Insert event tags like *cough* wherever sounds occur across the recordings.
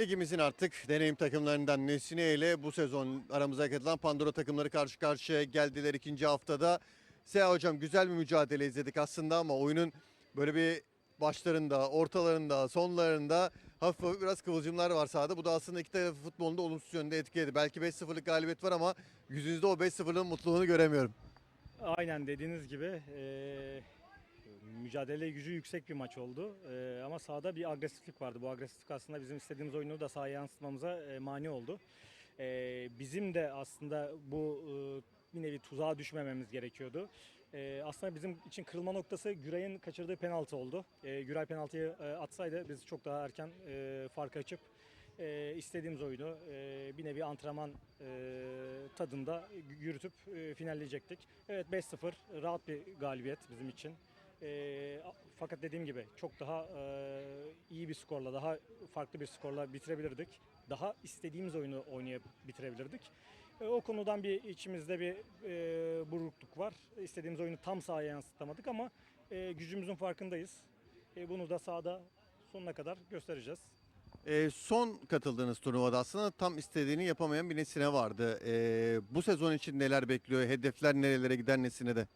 Ligimizin artık deneyim takımlarından Nesine ile bu sezon aramıza katılan Pandora takımları karşı karşıya geldiler ikinci haftada. Seha hocam güzel bir mücadele izledik aslında ama oyunun böyle bir başlarında, ortalarında, sonlarında hafif biraz kıvılcımlar var sahada. Bu da aslında iki tarafı futbolunda olumsuz yönde etkiledi. Belki 5-0'lık galibiyet var ama yüzünüzde o 5-0'lığın mutluluğunu göremiyorum. Aynen dediğiniz gibi eee mücadele gücü yüksek bir maç oldu. Eee, ama sahada bir agresiflik vardı. Bu agresiflik aslında bizim istediğimiz oyunu da sahaya yansıtmamıza eee, mani oldu. Eee, bizim de aslında bu eee, bir nevi tuzağa düşmememiz gerekiyordu. Eee, aslında bizim için kırılma noktası Güray'ın kaçırdığı penaltı oldu. Eee, Güray penaltıyı eee, atsaydı biz çok daha erken eee farkı açıp eee, istediğimiz oyunu eee, bir nevi antrenman eee, tadında yürütüp eee, finalleyecektik. Evet 5-0 rahat bir galibiyet bizim için. A- fakat dediğim gibi çok daha eee, iyi bir skorla, daha farklı bir skorla bitirebilirdik. Daha istediğimiz oyunu oynayıp bitirebilirdik. E, o konudan bir içimizde bir eee burukluk var. İstediğimiz oyunu tam sahaya yansıtamadık ama eee, gücümüzün farkındayız. E, bunu da sahada sonuna kadar göstereceğiz. Ee, son katıldığınız turnuvada aslında tam istediğini yapamayan bir Nesine vardı. Ee, bu sezon için neler bekliyor? Hedefler nerelere gider Nesine'de?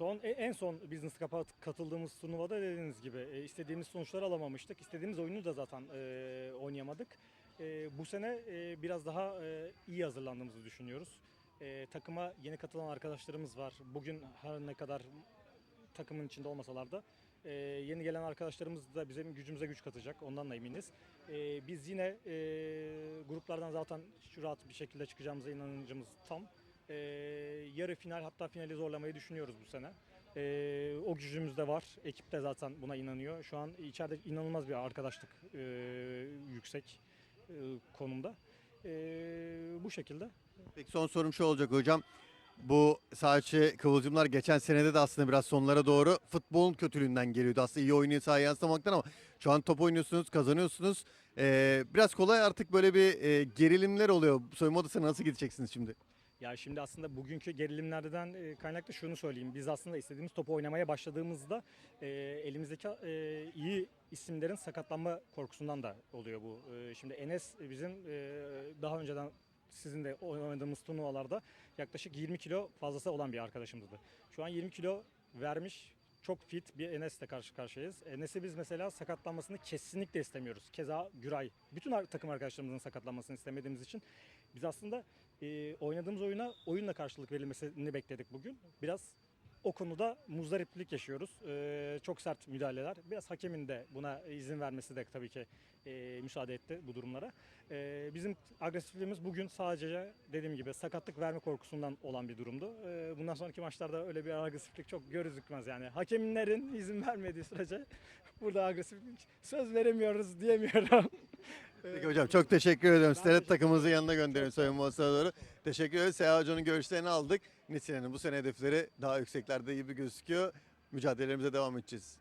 Son e- en son Business Cup'a katıldığımız turnuvada dediğiniz gibi e, istediğimiz sonuçları alamamıştık. İstediğimiz oyunu da zaten e, oynayamadık. E, bu sene e, biraz daha e, iyi hazırlandığımızı düşünüyoruz. E, takıma yeni katılan arkadaşlarımız var. Bugün her ne kadar takımın içinde olmasalar da e, yeni gelen arkadaşlarımız da bizim gücümüze güç katacak. Ondan da eminiz. E, biz yine e, gruplardan zaten şu rahat bir şekilde çıkacağımıza inancımız tam. E, yarı final hatta finali zorlamayı düşünüyoruz bu sene. E, o gücümüz de var. Ekip de zaten buna inanıyor. Şu an içeride inanılmaz bir arkadaşlık e, yüksek e, konumda. E, bu şekilde. Peki son sorum şu olacak hocam. Bu sadece Kıvılcımlar geçen senede de aslında biraz sonlara doğru futbolun kötülüğünden geliyordu. Aslında iyi oyunu sahaya yansıtamaktan ama şu an top oynuyorsunuz, kazanıyorsunuz. Ee, biraz kolay artık böyle bir e, gerilimler oluyor. Soyunma odasına nasıl gideceksiniz şimdi? Ya şimdi aslında bugünkü gerilimlerden e, kaynaklı şunu söyleyeyim. Biz aslında istediğimiz topu oynamaya başladığımızda e, elimizdeki e, iyi isimlerin sakatlanma korkusundan da oluyor bu. E, şimdi Enes bizim e, daha önceden sizin de oynadığımız turnuvalarda yaklaşık 20 kilo fazlası olan bir arkadaşımızdı. Şu an 20 kilo vermiş çok fit bir Enes'le karşı karşıyayız. Enes'i biz mesela sakatlanmasını kesinlikle istemiyoruz. Keza Güray. Bütün takım arkadaşlarımızın sakatlanmasını istemediğimiz için biz aslında e, oynadığımız oyuna oyunla karşılık verilmesini bekledik bugün. Biraz o konuda muzdariplik yaşıyoruz. E, çok sert müdahaleler. Biraz hakemin de buna izin vermesi de tabii ki e, müsaade etti bu durumlara. E, bizim agresifliğimiz bugün sadece dediğim gibi sakatlık verme korkusundan olan bir durumdu. E, bundan sonraki maçlarda öyle bir agresiflik çok gözükmez yani. Hakemlerin izin vermediği sürece *laughs* burada agresiflik söz veremiyoruz diyemiyorum. *laughs* Peki hocam çok teşekkür ediyorum. Teşekkür takımımızın yanına gönderiyorum soyunma odasına doğru. Teşekkür ederiz. Seha Hoca'nın görüşlerini aldık. Nesine'nin bu sene hedefleri daha yükseklerde gibi gözüküyor. Mücadelelerimize devam edeceğiz.